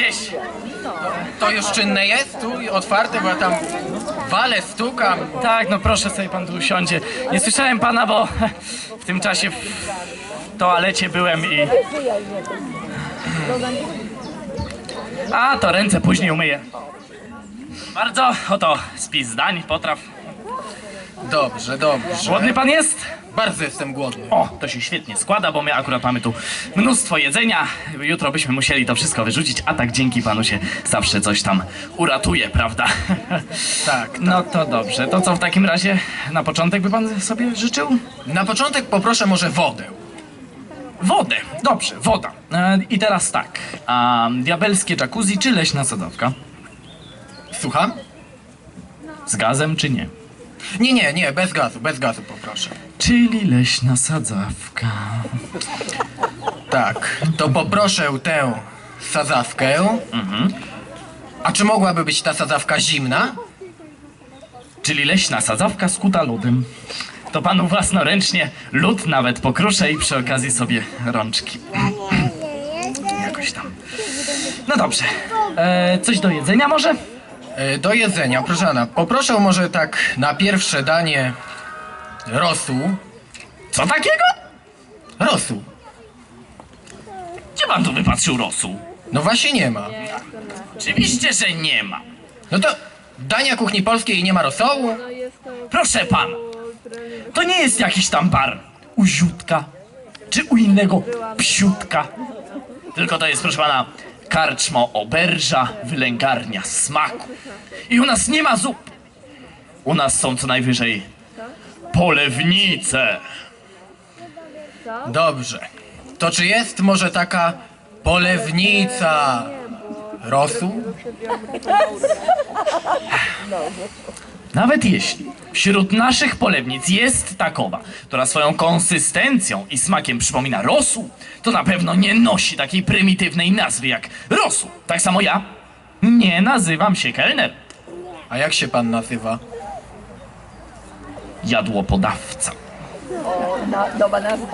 gdzieś. To już czynne jest tu otwarte, bo ja tam walę, stukam. Tak, no proszę sobie pan tu usiądzie. Nie słyszałem pana, bo w tym czasie w toalecie byłem i... A, to ręce później umyję. Bardzo, oto spis zdań, potraw. Dobrze, dobrze. Głodny pan jest? Bardzo jestem głodny. O, to się świetnie składa, bo my akurat mamy tu mnóstwo jedzenia. Jutro byśmy musieli to wszystko wyrzucić, a tak dzięki panu się zawsze coś tam uratuje, prawda? Tak. No to dobrze. To co w takim razie na początek by pan sobie życzył? Na początek poproszę może wodę. Wodę. Dobrze, woda. E, I teraz tak. A diabelskie jacuzzi czy leśna sadzawka? Słucham? Z gazem czy nie? Nie, nie, nie, bez gazu, bez gazu poproszę. Czyli leśna sadzawka. Tak, to poproszę tę sadzawkę. A czy mogłaby być ta sadzawka zimna? Czyli leśna sadzawka skuta lodem. To panu własnoręcznie lód nawet pokruszę i przy okazji sobie rączki. Jakoś tam. No dobrze. E, coś do jedzenia może? E, Do jedzenia, proszę pana, poproszę może tak na pierwsze danie rosół. Co takiego? Rosół. Gdzie pan tu wypatrzył rosół? No właśnie nie ma. Oczywiście, że nie ma. No to dania kuchni polskiej nie ma rosołu? Proszę pana, to nie jest jakiś tam bar u ziutka, czy u innego psiutka. Tylko to jest, proszę pana, karczmo oberża, wylęgarnia smaku. I u nas nie ma zup. U nas są co najwyżej polewnice. Dobrze. To czy jest może taka polewnica rosół? Nawet jeśli wśród naszych polewnic jest takowa, która swoją konsystencją i smakiem przypomina rosół, to na pewno nie nosi takiej prymitywnej nazwy jak rosół. Tak samo ja nie nazywam się kelner, A jak się pan nazywa? jadłopodawca.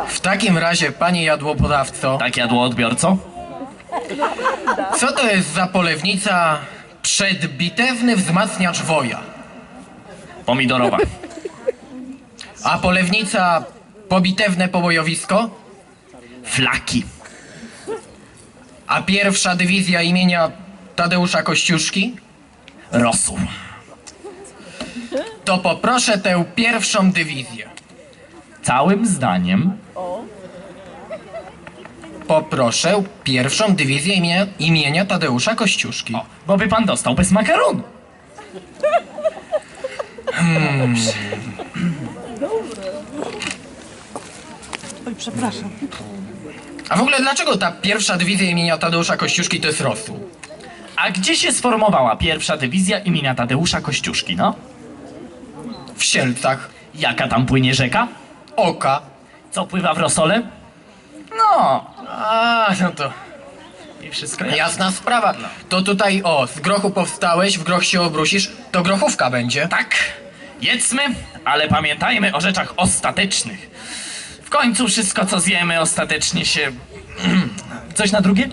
W takim razie, panie jadłopodawco, Tak jadłoodbiorco? co to jest za polewnica przedbitewny wzmacniacz woja? Pomidorowa. A polewnica pobitewne pobojowisko? Flaki. A pierwsza dywizja imienia Tadeusza Kościuszki? Rosół. To poproszę tę pierwszą dywizję. Całym zdaniem Poproszę pierwszą dywizję imienia, imienia Tadeusza Kościuszki. o, bo by pan dostał bez makaronu. A w ogóle dlaczego ta pierwsza dywizja imienia Tadeusza Kościuszki to jest rosół? A gdzie się sformowała pierwsza dywizja imienia Tadeusza Kościuszki, no? W Sielcach, Jaka tam płynie rzeka? Oka. Co pływa w rosole? No, A, no to i wszystko jasna sprawa. To tutaj, o, z grochu powstałeś, w groch się obrusisz, to grochówka będzie. Tak, jedzmy, ale pamiętajmy o rzeczach ostatecznych. W końcu wszystko, co zjemy, ostatecznie się... Coś na drugie?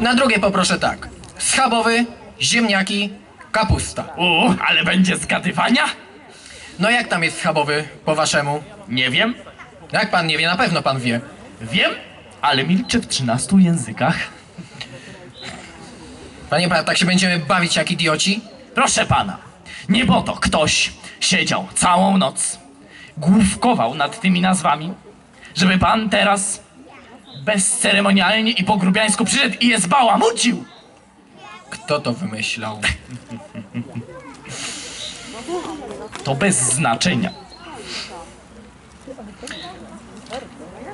Na drugie poproszę tak. Schabowy, ziemniaki, kapusta. Uuu, ale będzie zgadywania? No jak tam jest schabowy, po waszemu? Nie wiem, Jak pan nie wie, na pewno pan wie. wiem, ale milczę w 13 językach. Panie pan, tak się będziemy bawić jak idioci? Proszę pana, nie bo to ktoś siedział całą noc, główkował nad tymi nazwami, żeby pan teraz bezceremonialnie i po grubiańsku przyszedł i je zbałamucił. Kto to wymyślał? To bez znaczenia.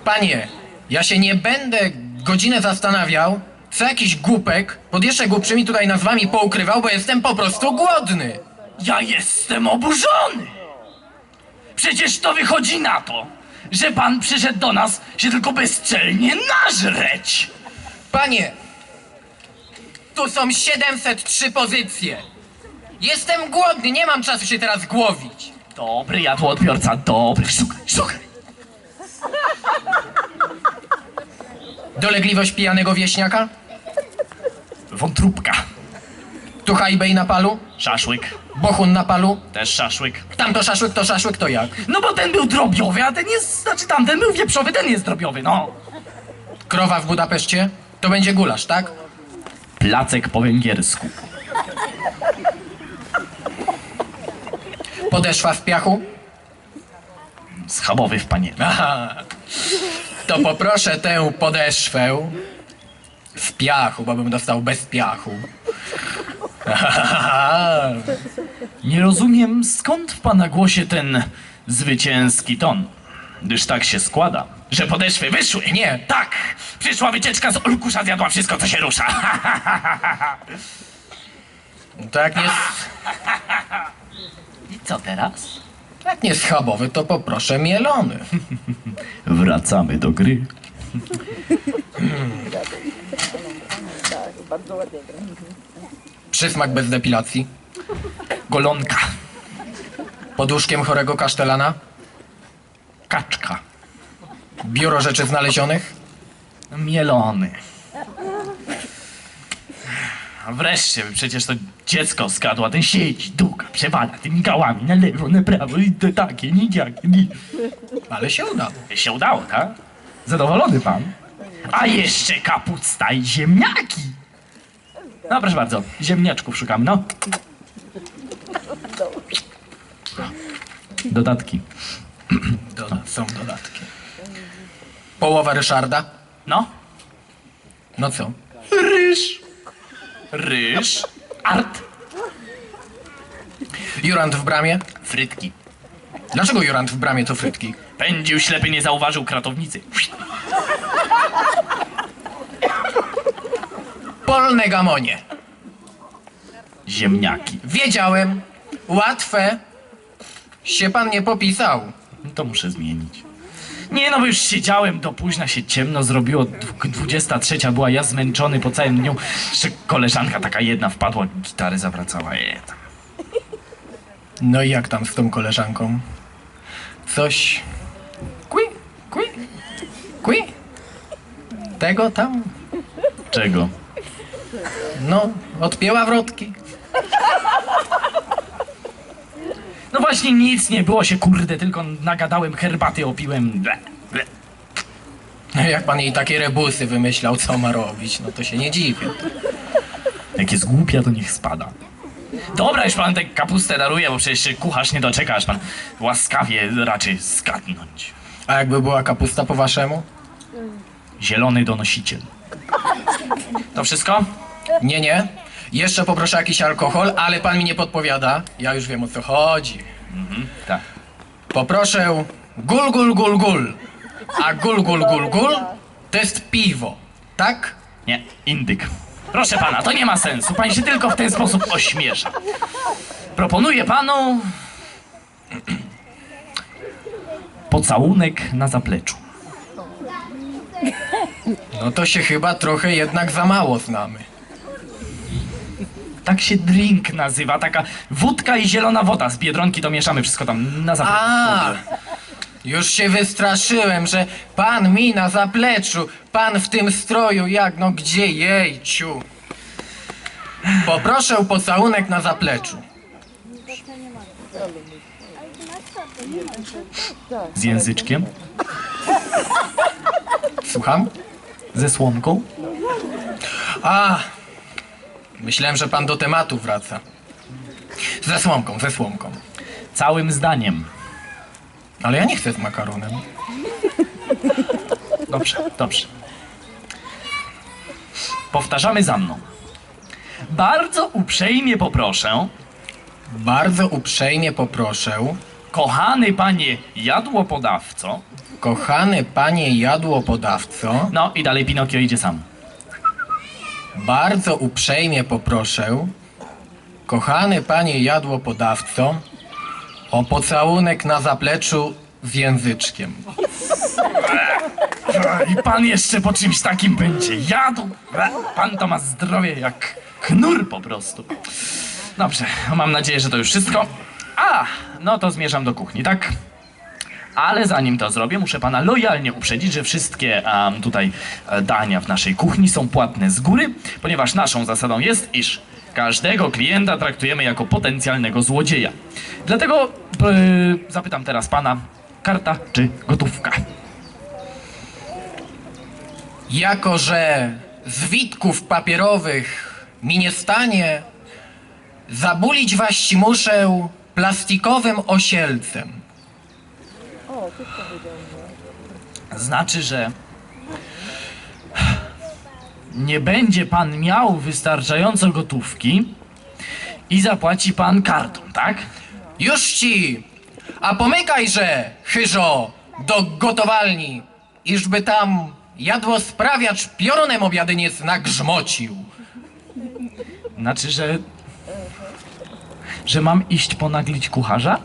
Panie, ja się nie będę godzinę zastanawiał, co jakiś głupek pod jeszcze głupszymi tutaj nazwami poukrywał, bo jestem po prostu głodny. Ja jestem oburzony! Przecież to wychodzi na to, że pan przyszedł do nas się tylko bezczelnie nażreć! Panie, tu są 703 pozycje. Jestem głodny, nie mam czasu się teraz głowić. Dobry jadłoodbiorca, dobry. Szukaj, szukaj! Dolegliwość pijanego wieśniaka? Wątróbka. Tucha eBay na palu? Szaszłyk. Bochun na palu? Też szaszłyk. Tamto szaszłyk, to szaszłyk, to jak? No bo ten był drobiowy, a ten jest, znaczy tamten był wieprzowy, ten jest drobiowy, no. Krowa w Budapeszcie? To będzie gulasz, tak? Placek po węgiersku. Podeszwa w piachu? Schabowy w panie. Aha. To poproszę tę podeszwę w piachu, bo bym dostał bez piachu. Nie rozumiem, skąd w pana głosie ten zwycięski ton. Gdyż tak się składa, że podeszwy wyszły. Nie. Tak, przyszła wycieczka z Olkusza, zjadła wszystko, co się rusza. Jak nie, I co teraz? Jak nie schabowy, to poproszę mielony. Wracamy do gry. Przysmak bez depilacji. Golonka, Pod łóżkiem chorego kasztelana. kaczka, Biuro rzeczy znalezionych. mielony. A Wreszcie, przecież to dziecko skadło, a ten siedzi, duka, przewala tymi gałami na lewo, na prawo i to takie, nidziaki, ni. Ale się udało. Się udało, tak? Zadowolony pan? A jeszcze kapusta i ziemniaki. No proszę bardzo, ziemniaczków szukam, no. Dodatki. Doda- są dodatki. Połowa Ryszarda. No. No co? Ryż. Ryż. Art. Jurant w bramie? Frytki. Dlaczego Jurant w bramie to frytki? Pędził ślepy, nie zauważył kratownicy. Polne gamonie. Ziemniaki. Wiedziałem. Łatwe. Się pan nie popisał. To muszę zmienić. Nie no, bo już siedziałem do późna, się ciemno zrobiło, dw- 23 była, ja zmęczony po całym dniu. Jeszcze koleżanka taka jedna wpadła, gitary zawracała. Je, tam. No i jak tam z tą koleżanką? Coś... Kui, kui, kui. Tego tam? Czego? No, odpięła wrotki. No właśnie nic nie było się, kurde, tylko nagadałem herbaty, opiłem. Ble, ble. Jak pan jej takie rebusy wymyślał, co ma robić, no to się nie dziwię. Jak jest głupia, to niech spada. Dobra, już pan tę kapustę daruje, bo przecież kucharz nie doczeka, aż pan łaskawie raczy skadnąć. A jakby była kapusta po waszemu? Zielony donosiciel. To wszystko? Nie, nie. Jeszcze poproszę jakiś alkohol, ale pan mi nie podpowiada. Ja już wiem o co chodzi. Tak. Poproszę gul, gul, gul, gul. A gul, gul, gul, gul to jest piwo, tak? Nie, indyk. Proszę pana, to nie ma sensu. Pan się tylko w ten sposób ośmiesza. Proponuję panu. Pocałunek na zapleczu. No to się chyba trochę jednak za mało znamy. Tak się drink nazywa, taka wódka i zielona woda. Z biedronki to mieszamy wszystko tam na zapleczu. A, już się wystraszyłem, że pan mi na zapleczu, pan w tym stroju, jak no gdzie jejciu. Poproszę pocałunek na zapleczu. Z języczkiem, Słucham? ze słomką. A, myślałem, że pan do tematu wraca. Ze słomką, ze słomką. Całym zdaniem. Ale ja nie chcę z makaronem. Dobrze, dobrze. Powtarzamy za mną. Bardzo uprzejmie poproszę, Bardzo uprzejmie poproszę, kochany panie jadłopodawco. kochany panie jadłopodawco, No i dalej Pinokio idzie sam. Bardzo uprzejmie poproszę, kochany panie jadłopodawco, o pocałunek na zapleczu z języczkiem. I pan jeszcze po czymś takim będzie jadł. Pan to ma zdrowie jak knur po prostu. Dobrze, mam nadzieję, że to już wszystko. A, no to zmierzam do kuchni, tak? Ale zanim to zrobię, muszę pana lojalnie uprzedzić, że wszystkie em, tutaj e, dania w naszej kuchni są płatne z góry, ponieważ naszą zasadą jest, iż każdego klienta traktujemy jako potencjalnego złodzieja. Dlatego e, zapytam teraz pana, karta czy gotówka? Jako, że zwitków papierowych mi nie stanie, zabulić was ci muszę plastikowym osielcem. Znaczy, że nie będzie pan miał wystarczająco gotówki i zapłaci pan kartą, tak? Już ci! A pomykajże, chyżo, do gotowalni, iżby tam jadło sprawiacz piorunem obiadyniec nagrzmocił. Znaczy, że. że mam iść ponaglić kucharza?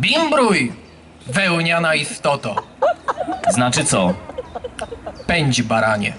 Bimbruj, wełniana istoto, Znaczy co? pędź baranie.